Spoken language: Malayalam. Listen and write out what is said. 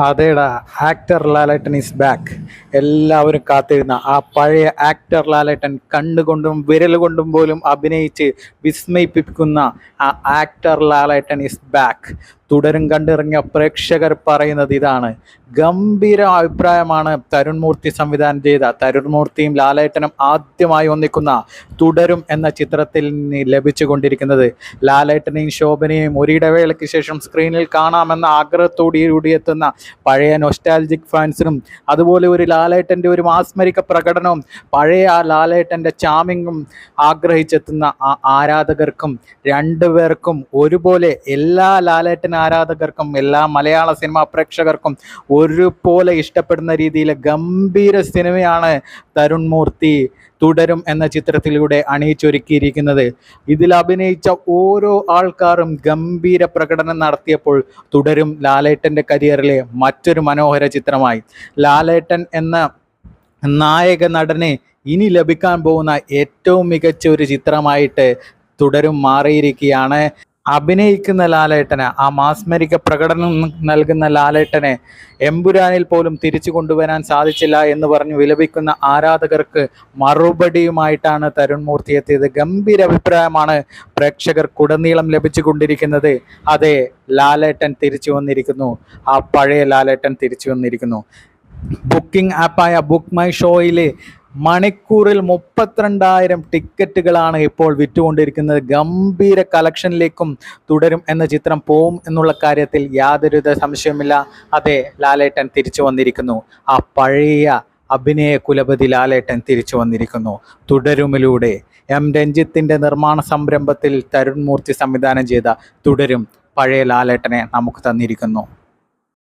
അതേടാ ആക്ടർ ലാലേട്ടൻ ഈസ് ബാക്ക് എല്ലാവരും കാത്തിരുന്ന ആ പഴയ ആക്ടർ ലാലേട്ടൻ കണ്ണുകൊണ്ടും വിരൽ കൊണ്ടും പോലും അഭിനയിച്ച് വിസ്മയിപ്പിക്കുന്ന ആ ആക്ടർ ലാലേട്ടൻ ഈസ് ബാക്ക് തുടരും കണ്ടിറങ്ങിയ പ്രേക്ഷകർ പറയുന്നത് ഇതാണ്. ഗംഭീര അഭിപ്രായമാണ് തരുൺ മൂർത്തി സംവിധാനം ചെയ്ത. തരുൺ മൂർത്തിയും ലാലേട്ടനും ആദ്യമായി ഒന്നിക്കുന്ന തുടരും എന്ന ചിത്രത്തിൽ ലഭിച്ചുകൊണ്ടിരിക്കുന്നത്. ലാലേട്ടനെയും ശോഭനയും ഒരിടവേളയ്ക്ക് ശേഷം സ്ക്രീനിൽ കാണാമെന്ന ആഗ്രഹത്തോടുകൂടി എത്തുന്ന പഴയ നൊസ്റ്റാലജിക് ഫാൻസിനും അതുപോലെ ഒരു ലാലേട്ടന്റെ ഒരു മാസ്മരിക പ്രകടനവും പഴയ ആ ലാലേട്ടന്റെ ചാമിങ്ങും ആഗ്രഹിച്ചെത്തുന്ന ആ ആരാധകർക്കും രണ്ടുപേർക്കും ഒരുപോലെ എല്ലാ ലാലേട്ടൻ ആരാധകർക്കും എല്ലാ മലയാള സിനിമാ പ്രേക്ഷകർക്കും ഒരുപോലെ ഇഷ്ടപ്പെടുന്ന രീതിയിൽ ഗംഭീര സിനിമയാണ് തരുൺ മൂർത്തി തുടരും എന്ന ചിത്രത്തിലൂടെ അണിയിച്ചൊരുക്കിയിരിക്കുന്നത്. ഇതിൽ അഭിനയിച്ച ഓരോ ആൾക്കാരും ഗംഭീര പ്രകടനം നടത്തിയപ്പോൾ തുടരും ലാലേട്ടന്റെ കരിയറിലെ മറ്റൊരു മനോഹര ചിത്രമായി. ലാലേട്ടൻ എന്ന നായക നടന് ഇനി ലഭിക്കാൻ പോകുന്ന ഏറ്റവും മികച്ച ഒരു ചിത്രമായിട്ട് തുടരും മാറിയിരിക്കുകയാണ്. അഭിനയിക്കുന്ന ലാലേട്ടനെ ആ മാസ്മരിക പ്രകടനം നൽകുന്ന ലാലേട്ടനെ എമ്പുരാനിൽ പോലും തിരിച്ചു കൊണ്ടുവരാൻ സാധിച്ചില്ല എന്ന് പറഞ്ഞ് വിലപിക്കുന്ന ആരാധകർക്ക് മറുപടിയുമായിട്ടാണ് തരുൺ മൂർത്തി എത്തിയത്. ഗംഭീര അഭിപ്രായമാണ് പ്രേക്ഷകർക്കുടനീളം ലഭിച്ചുകൊണ്ടിരിക്കുന്നത്. അതെ ലാലേട്ടൻ തിരിച്ചു വന്നിരിക്കുന്നു. ആ പഴയ ലാലേട്ടൻ തിരിച്ചു വന്നിരിക്കുന്നു. ബുക്കിംഗ് ആപ്പായ ബുക്ക് മൈ ഷോയിൽ മണിക്കൂറിൽ മുപ്പത്തിരണ്ടായിരം ടിക്കറ്റുകളാണ് ഇപ്പോൾ വിറ്റുകൊണ്ടിരിക്കുന്നത്. ഗംഭീര കളക്ഷനിലേക്കും തുടരും എന്ന ചിത്രം പോവും എന്നുള്ള കാര്യത്തിൽ യാതൊരുവിധ സംശയവുമില്ല. അതെ ലാലേട്ടൻ തിരിച്ചു വന്നിരിക്കുന്നു. ആ പഴയ അഭിനയ കുലപതി ലാലേട്ടൻ തിരിച്ചു വന്നിരിക്കുന്നു. തുടരുമിലൂടെ എം രഞ്ജിത്തിന്റെ നിർമ്മാണ സംരംഭത്തിൽ തരുൺ മൂർത്തി സംവിധാനം ചെയ്ത തുടരും പഴയ ലാലേട്ടനെ നമുക്ക് തന്നിരിക്കുന്നു.